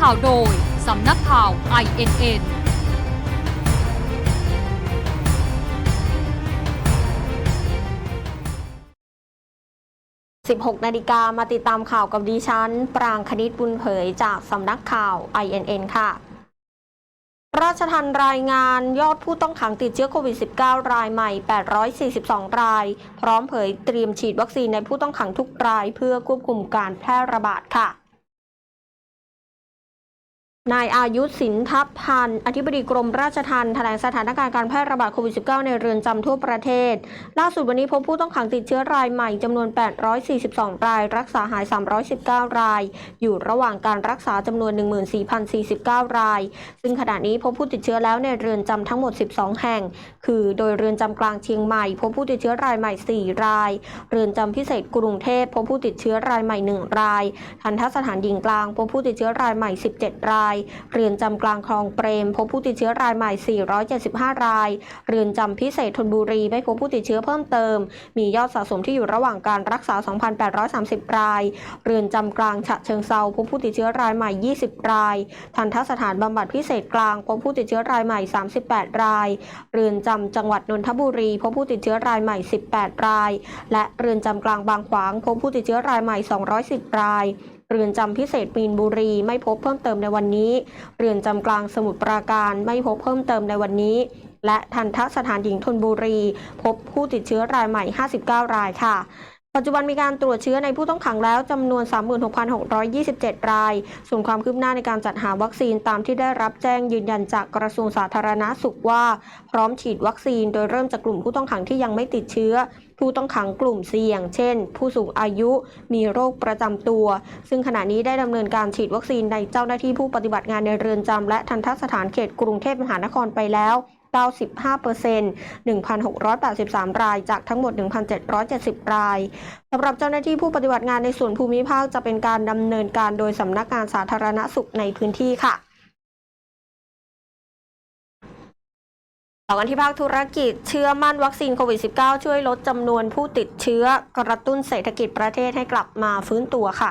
ข่าวโดย สำนักข่าว INN 16 นาฬิกามาติดตามข่าวกับดิฉัน ปรางคณิตบุญเผยจากสำนักข่าว INN ค่ะ ราชทันรายงานยอดผู้ต้องขังติดเชื้อโควิด -19 รายใหม่ 842 ราย พร้อมเผยเตรียมฉีดวัคซีนในผู้ต้องขังทุกรายเพื่อควบคุมการแพร่ระบาดค่ะ นายอายุสินทัพพันธ์อธิบดีกรมราชทัณฑ์แถลงสถานการณ์การแพร่ระบาดโควิด -19 ในเรือนจำทั่วประเทศ ล่าสุดวันนี้พบผู้ต้องขังติดเชื้อรายใหม่จำนวน 842 ราย รักษาหาย 319 ราย อยู่ระหว่างการรักษาจำนวน 14,049 ราย ซึ่งขณะนี้พบผู้ติดเชื้อแล้วในเรือนจำทั้งหมด 12 แห่ง คือโดยเรือนจำกลางเชียงใหม่ พบผู้ติดเชื้อรายใหม่ 4 ราย เรือนจำพิเศษกรุงเทพพบผู้ติดเชื้อรายใหม่ 1 ราย ทันทสถานหญิงกลางพบผู้ติดเชื้อรายใหม่ 17 รายเรือนจำกลางคลองเปรม พบผู้ติดเชื้อรายใหม่ 475 ราย เรือนจำพิเศษธนบุรีไม่พบผู้ติดเชื้อเพิ่มเติม มียอดสะสมที่อยู่ระหว่างการรักษา 2,830 ราย เรือนจำกลางฉะเชิงเซาพบผู้ติดเชื้อรายใหม่ 20 ราย ทันทสถานบำบัดพิเศษกลางพบผู้ติดเชื้อรายใหม่ 38 ราย เรือนจำจังหวัดนนทบุรีพบผู้ติดเชื้อรายใหม่ 18 ราย และเรือนจำกลางบางขวางพบผู้ติดเชื้อรายใหม่ 210 ราย เรือนจำพิเศษมีนบุรี ไม่พบเพิ่มเติมในวันนี้ เรือนจำกลางสมุทรปราการไม่พบเพิ่มเติมในวันนี้ และทันทสถานหญิงทนบุรี พบผู้ติดเชื้อรายใหม่ 59 รายค่ะ ปัจจุบันมีการตรวจเชื้อในผู้ต้องขังแล้วจำนวน 36,627 ราย ส่วนความคืบหน้าในการจัดหาวัคซีนตามที่ได้รับแจ้งยืนยันจากกระทรวงสาธารณาสุขว่า พร้อมฉีดวัคซีนโดยเริ่มจากกลุ่มผู้ต้องขังที่ยังไม่ติดเชื้อ ผู้ต้องขังกลุ่มเสี่ยง เช่น ผู้สูงอายุ มีโรคประจำตัว ซึ่งขณะนี้ได้ดำเนินการฉีดวัคซีนในเจ้าหน้าที่ผู้ปฏิบัติงานในเรือนจำและทันทสถานเขตกรุงเทพมหานครไปแล้ว 95% 1,683 ราย จากทั้งหมด 1,770 รายสำหรับเจ้าหน้าที่ผู้ปฏิบัติงานในส่วนภูมิภาคจะเป็นการดำเนินการโดยสำนักงานสาธารณสุขในพื้นที่ค่ะต่อกันที่ภาคธุรกิจเชื่อมั่นวัคซีนโควิด -19 ช่วยลดจำนวนผู้ติดเชื้อกระตุ้นเศรษฐกิจประเทศให้กลับมาฟื้นตัวค่ะ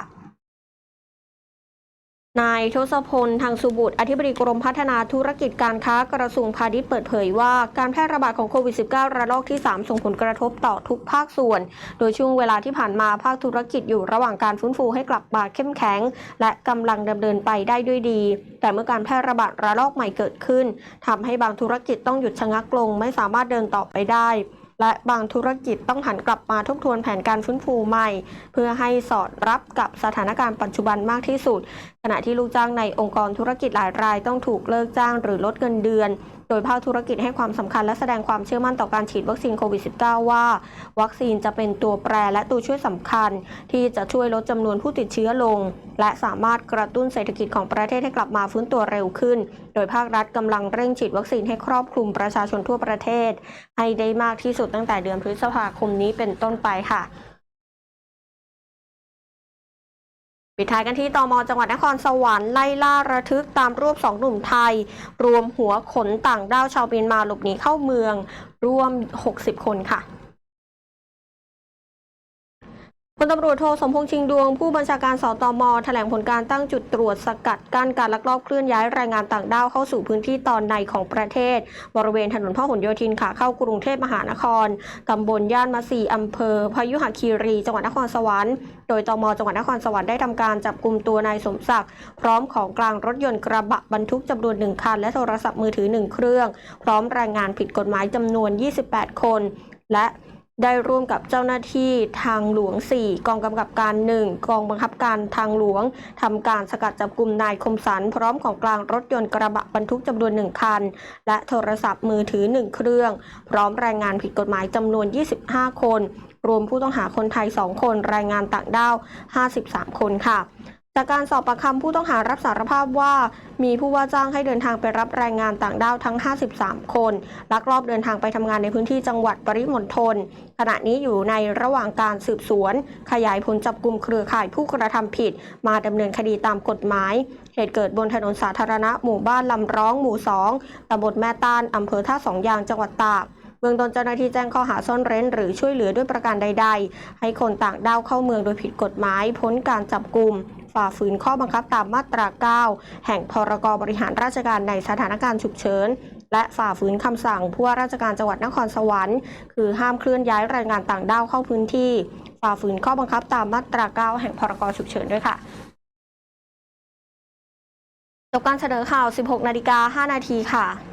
นายทศพล ทางสุบุตร อธิบดีกรมพัฒนาธุรกิจการค้ากระทรวงพาณิชย์เปิดเผยว่าการแพร่ระบาดของโควิด -19 ระลอกที่ 3 ส่งผลกระทบต่อทุกภาคส่วน โดยช่วงเวลาที่ผ่านมาภาคธุรกิจอยู่ระหว่างการฟื้นฟูให้กลับมาเข้มแข็ง และกำลังดำเนินไปได้ด้วยดี แต่เมื่อการแพร่ระบาดระลอกใหม่เกิดขึ้นทำให้บางธุรกิจต้องหยุดชะงักลง ไม่สามารถเดินต่อไปได้และบางธุรกิจต้องหันกลับมาทบทวนแผนการฟื้นฟูใหม่ เพื่อให้สอดรับกับสถานการณ์ปัจจุบันมากที่สุด ขณะที่ลูกจ้างในองค์กรธุรกิจหลายรายต้องถูกเลิกจ้างหรือลดเงินเดือน โดยภาคธุรกิจให้ความสำคัญและแสดงความเชื่อมั่นต่อการฉีดวัคซีนโควิด -19 ว่า วัคซีนจะเป็นตัวแปรและตัวช่วยสำคัญ ที่จะช่วยลดจำนวนผู้ติดเชื้อลง และสามารถกระตุ้นเศรษฐกิจของประเทศให้กลับมาฟื้นตัวเร็วขึ้น โดยภาครัฐกำลังเร่งฉีดวัคซีนให้ครอบคลุมประชาชนทั่วประเทศ ให้ได้มากที่สุดตั้งแต่เดือนพฤษภาคมนี้เป็นต้นไปค่ะ ปิดท้ายกันที่ตมจังหวัดนครสวรรค์ไล่ล่าระทึกตามรวบสองหนุ่มไทย รวมหัวขนต่างด้าวชาวเมียนมาหลบหนีเข้าเมือง รวม 60 คนค่ะ ลตำรวจโทสมพงษ์ชิงดวง ผู้บัญชาการสตมแถลงผลการตั้งจุดตรวจสกัดกั้นการลักลอบเคลื่อนย้ายแรงงานต่างด้าวเข้าสู่พื้นที่ตอนในของประเทศ บริเวณถนนพหลโยธินขาเข้ากรุงเทพมหานครตำบลย่านมัสีอำเภอ พยุหคีรี จังหวัดนครสวรรค์โดยตมจังหวัดนครสวรรค์ได้ทำการจับกลุ่มตัวนายสมศักดิ์พร้อมของกลางรถยนต์กระบะบรรทุกจำนวนหนึ่งคันและโทรศัพท์มือถือหนึ่งเครื่อง พร้อมแรงงานผิดกฎหมายจำนวน 28 คน และ ได้ร่วมกับเจ้าหน้าที่ทางหลวง 4 กองกำกับการ 1 กองบังคับการทางหลวงทำการสกัดจับกลุ่มนายคมสัน พร้อมของกลางรถยนต์กระบะบรรทุกจำนวน 1 คัน และโทรศัพท์มือถือ 1 เครื่อง พร้อมแรงงานผิดกฎหมายจำนวน 25 คน รวมผู้ต้องหาคนไทย 2 คนแรงงานต่างด้าว 53 คนค่ะ จากการสอบปากคำผู้ต้องหารับสารภาพว่า มีผู้ว่าจ้างให้เดินทางไปรับแรงงานต่างด้าวทั้ง 53 คน ลักลอบเดินทางไปทำงานในพื้นที่จังหวัดปริมณฑลขณะนี้อยู่ในระหว่างการสืบสวน ขยายผลจับกลุ่มเครือข่ายผู้กระทำผิด มาดำเนินคดีตามกฎหมาย เหตุเกิดบนถนนสาธารณะหมู่บ้านลำร้องหมู่ 2ตำบลแม่ตานอำเภอท่าสองยางจังหวัดตากเบื้องต้นเจ้าหน้าที่แจ้งข้อหาซ่อนเร้น หรือช่วยเหลือด้วยประการใด ๆ ให้คนต่างด้าวเข้าเมืองโดยผิดกฎหมายพ้นการจับกลุ่ม ฝ่าฝืนข้อบังคับตามมาตรา 9 แห่งพรกบริหารราชการในสถานการณ์ฉุกเฉิน และฝ่าฝืนคำสั่งผู้ว่าราชการจังหวัดนครสวรรค์ คือห้ามเคลื่อนย้ายแรงงานต่างด้าวเข้าพื้นที่ ฝ่าฝืนข้อบังคับตามมาตรา 9 แห่งพรกฉุกเฉินด้วยค่ะจบการเสนอข่าว 16 นาฬิกา 5 นาทีค่ะ